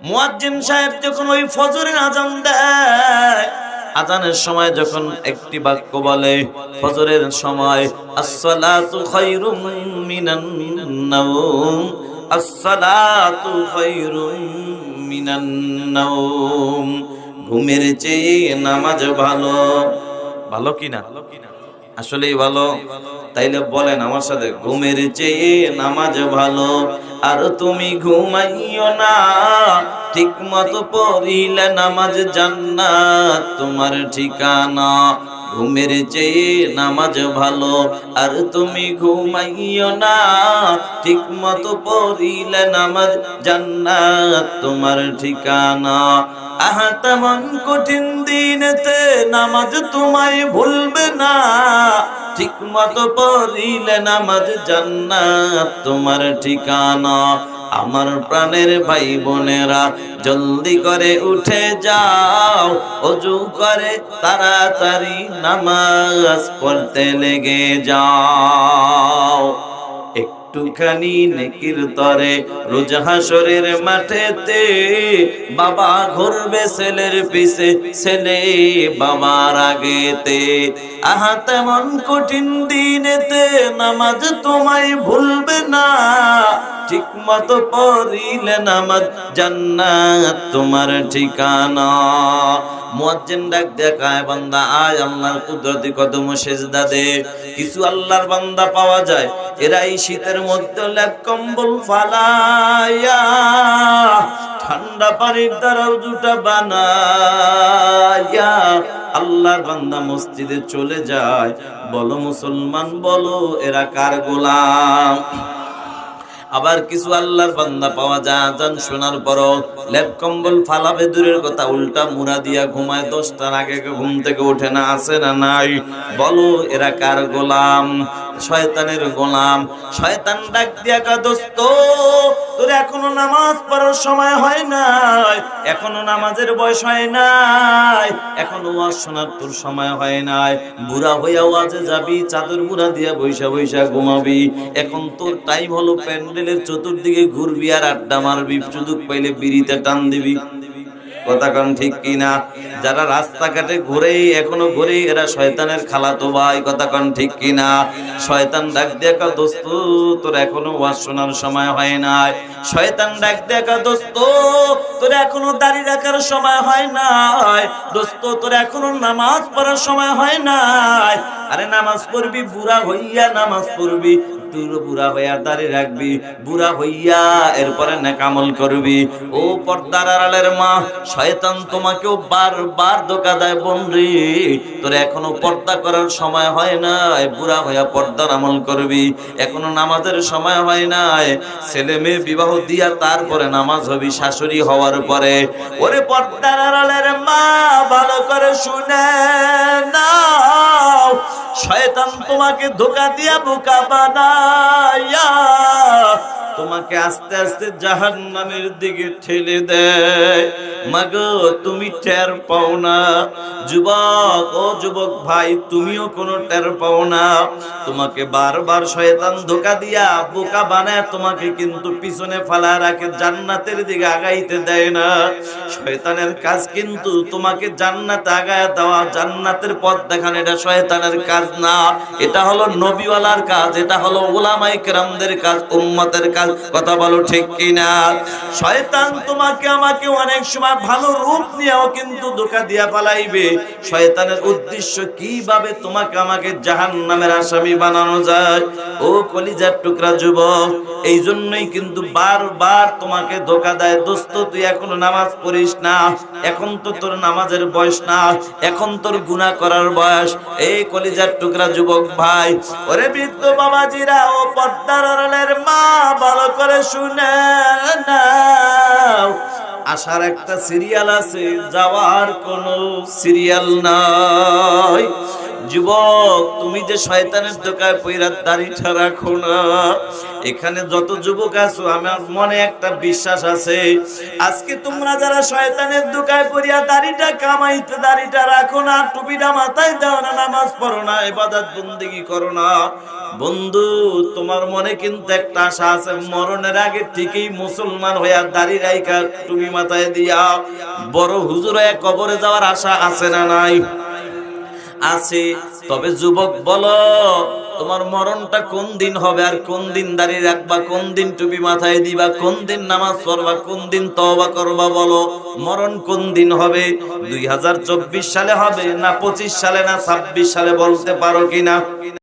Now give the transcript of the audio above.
মুয়াজ্জিন সাহেব যখন ওই ফজরের আজান দেয়, আজানের সময় যখন একটি বাক্য বলে, ফজরের সময়, আসসালাতু খায়রুম মিনান নাওম, আসসালাতু খায়রুম মিনান নাওম। ঘুমের চেয়ে নামাজ ভালো। ভালো কিনা? আসলেই ভালো। তাইলে বলেন আমার সাথে, ঘুমের চেয়ে নামাজ ভালো। আর তুমি ঘুমাইও না ঠিক মতো পড়িলে নামাজ জান্নাত তোমার ঠিকানা। ঘুমের চেয়ে নামাজ ভালো, আর তুমি ঘুমাইও না ঠিক মতো পড়িলে নামাজ জান্নাত তোমার ঠিকানা। আহা তেমন কঠিন দিনেতে নামাজ তোমায় ভুলবে না। ঠিক মতো পড়িলে নামাজ জান্নাত তোমার ঠিকানা। আমার প্রাণের ভাই বোনেরা জলদি করে উঠে যাও, অজু করে তাড়াতাড়ি নামাজ পড়তে লেগে যাও। একটুখানি নেকির তরে রোজ হাসরের মাঠেতে বাবা ঘুরবে ছেলের পিছে, ছেলে বাবার আগেতে। আহা, তেমন কঠিন দিনেতে নামাজ তোমায় ভুলবে না। ঠিক মতো পড়িলে নামাজ জান্নাত তোমার ঠিকানা। মুয়াজ্জিন ডাক দেখায় বান্দা, আয়, আল্লাহর কুদরতি কদম সেজদা দে। কিছু আল্লাহর বান্দা পাওয়া যায় এরা এই শীতের মধ্যে লেপ কম্বল ফালাইয়া ঠান্ডা পানির দ্বারা জুটা বানাইয়া আল্লাহর বান্দা মসজিদে চলে যায়। বলো মুসলমান, বলো এরা কার গোলাম? আবার কিছু আল্লাহর বান্দা পাওয়া যায় আজান শোনার পর লেপ কম্বল ফালাবে দূরের কথা, উল্টা মুড়া দিয়া ঘুমায়, দশটার আগে ঘুম থেকে ওঠে না, আসে না, নাই। বলো, এরা কার গোলাম? শয়তানের গোলাম। শয়তান ডাক দিয়া কা দোস্ত তোর এখনও নামাজ পড়ার সময় হয় নাই, এখনও নামাজের বয়স হয় নাই, এখনও ওয়াজ শোনার তোর সময় হয় নাই। বুড়া হইয়া ওয়াজে যাবি, চাদর বুড়া দিয়া বৈশা বৈশা ঘুমাবি। এখন তোর টাইম হলো প্যান্ডেলের চতুর্দিকে ঘুরবি আর আড্ডা মারবি, সুযোগ পাইলে বিড়িতে টান দিবি। কথা ঠিক কিনা? যারা রাস্তাঘাটে ঘুরে এখনও ঘুরে এরা শয়তানের খালাতো ভাই, কথা কন ঠিক কিনা? শয়তান ডাক দেখা দোস্ত, তোর এখনও ওয়াজ শোনার সময় হয় নাই। শয়তান ডাক দেখা দোস্ত, তোর এখনও দাড়ি রাখার সময় হয় নাই। দোস্ত, তোর এখনও নামাজ পড়ার সময় হয় নাই। আরে, নামাজ পড়বি, বুড়া হইয়া নামাজ পড়বি। তুই বুড়া হইয়া রাখবি, বুড়া হইয়া এরপরে করবি। ও পর্দার আড়ালের মা, শয়তান তোমাকেও ধোকা দেয় তোর এখনও পর্দা করার সময় হয় নাই, বুড়া হইয়া পর্দার আমল করবি। এখনও নামাজের সময় হয় নাই। ছেলে মেয়ে বিবাহ দিয়া তারপরে নামাজ হবি শাশুড়ি হওয়ার পরে। ওরে পর্দার আড়ালের মা, ভালো করে শুনে নাও। শয়তান তোমাকে ধোকা দিয়া বোকা বানায়া তোমাকে আস্তে আস্তে জাহান্নামের দিকে ঠেলে দেয়। মাগো, তুমি টের পাও না। যুবক, ও যুবক ভাই, তুমিও কোনো টের পাও না। তোমাকে বারবার শয়তান ধোকা দিয়া, বোকা বানায় তোমাকে কিন্তু পিছনে ফালা রাখে, জান্নাতের দিকে আগাইতে দেয় না। শয়তানের কাজ কিন্তু তোমাকে জান্নাতে আগায় দেওয়া, জান্নাতের পথ দেখানো, এটা শয়তানের কাজ না। এটা হলো নবীওয়ালার কাজ, এটা হলো ওলামাই কেরামদের কাজ, উম্মতের কাজ। কথা বলো ঠিক কিনা? শয়তান তোমাকে, আমাকে অনেক সময় ভালো রূপ নিয়েও কিন্তু ধোকা দিয়া পালাইবে। শয়তানের উদ্দেশ্য কীভাবে তোমাকে আমাকে জাহান নামের আসামি বানানো যায়? ও কলিজার টুকরা যুবক এই জন্যই কিন্তু বারবার তোমাকে ধোকা দেয়। দোস্ত, তুই এখনও নামাজ পড়িস না। এখন তো তোর নামাজের বয়স না। এখন তোর গুনাহ করার বয়স। এই কলিজার টুকরা যুবক ভাই, ওরে বৃদ্ধ বাবাজিরা, ও পদ্মার মা ভালো করে শুনে নাও। আসার একটা সিরিয়াল আছে যাওয়ার কোনো সিরিয়াল নাই। যুবক, তুমি যে শয়তানের দোকায় পইরা দাড়িটা রাখো না। এখানে যত যুবক আছো, আমার মনে একটা বিশ্বাস আছে। আজকে তোমরা যারা শয়তানের দোকায় পড়িয়া দাড়িটা কামাইতে দাড়িটা রাখো না, টুপিটা মাথায় দাও না, নামাজ পড়ো না, ইবাদত বন্দেগী করো না। বন্ধু, তোমার মনে কিন্তু একটা আশা আছে, মরণের আগে ঠিকই মুসলমান হইয়া দাড়ি রাইকা টুপি মাথায় দিয়া। বড় হুজুর কবরে যাওয়ার আশা আছে না নাই? আছে। তবে যুবক, বলো, তোমার মরণটা কোন দিন হবে আর কোন দিন দাঁড়িয়ে রাখবা? কোন দিন টুপি মাথায় দিবা? কোন দিন নামাজ পড়বা? কোন দিন তওবা করবা? বলো, মরণ কোন দিন হবে? দুই হাজার চব্বিশ সালে হবে না পঁচিশ সালে না ছাব্বিশ সালে বলতে পারো কিনা?